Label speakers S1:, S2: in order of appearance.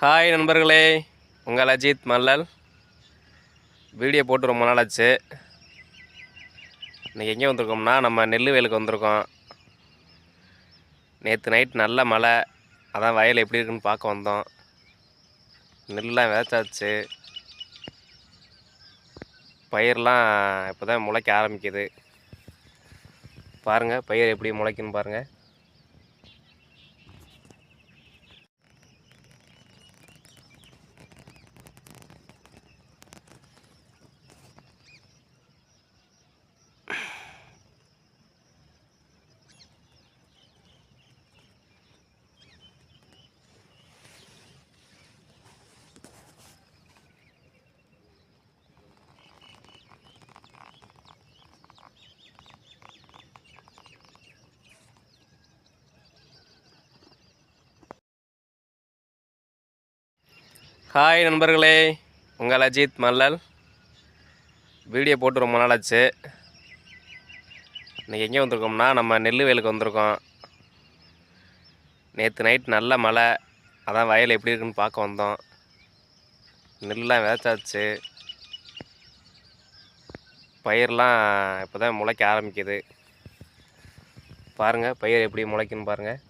S1: Hi நண்பர்களே. உங்கள் அஜித் மல்லல். Video போட்டு ரொம்ப நாள் ஆச்சு இன்றைக்கி எங்கே வந்திருக்கோம்னா நம்ம நெல் வயலுக்கு வந்திருக்கோம். நேற்று நைட் நல்ல மழை. அதான் வயல் எப்படி இருக்குன்னு பார்க்க வந்தோம். நெல்லாம் விதைச்சாச்சு. பயிரெலாம் இப்போ தான் முளைக்க ஆரம்பிக்குது. பாருங்கள் பயிர் எப்படி முளைக்குன்னு பாருங்கள் ஹாய் நண்பர்களே உங்கள் அஜித் மல்லல். வீடியோ போட்டு ரொம்ப நாள் ஆச்சு இன்றைக்கி எங்கே வந்திருக்கோம்னா நம்ம நெல் வயலுக்கு வந்திருக்கோம். நேற்று நைட் நல்ல மழை. அதான் வயல் எப்படி இருக்குன்னு பார்க்க வந்தோம். நெல்லாம் விதைச்சாச்சு. பயிரெலாம் இப்போ தான் முளைக்க ஆரம்பிக்குது. பாருங்கள் பயிர் எப்படி முளைக்குன்னு பாருங்கள்